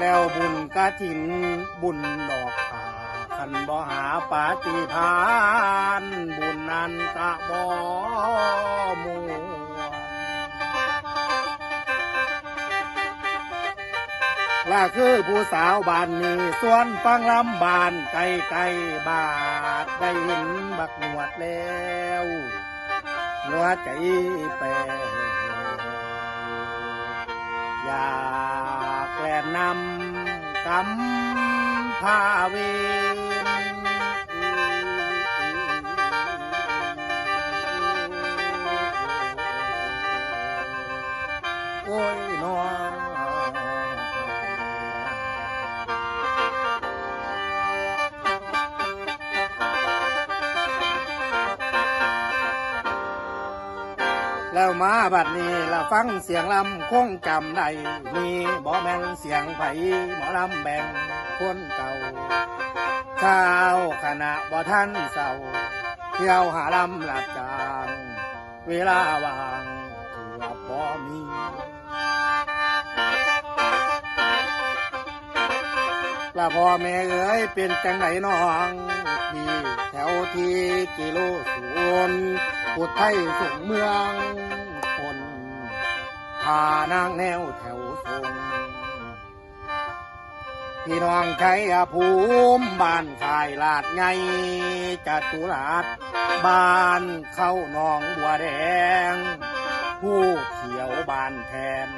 แล้วบุญกะถินบุญดอกผาคันบ่หาปาฏิพานบุญนั้นกะบ่มวลล่าคือผู้สาวบ้านนี้ส่วนฟังลำบานไกลไกลบาดได้เห็นบักหนวดแล้วหัวใจแปรอยา กแกลนนำกำพาเวนโอ้ยน้อง แล้วมาบัดนี้ละฟังเสียงลำคงจำได้มีบ่แม่นเสียงไผหมอลำแบ่งคนเก่าข้าวขณะบ่ท่านเศร้าเที่ยวหาลำหลับจาง เวลาว่างเกือบบ่มีละพ่อแม่เอ๋ยเป็นจังไหนน้องพี่แถวที่กิโลศูนย์ ปุดไทยส่งเมืองคนพานางแนวแถวทรงพี่น้องใช้ภูมิบ้านขายลาดไงจัตุรัสบ้านเข้านองบัวแดง ผู้เขียวบ้านแทน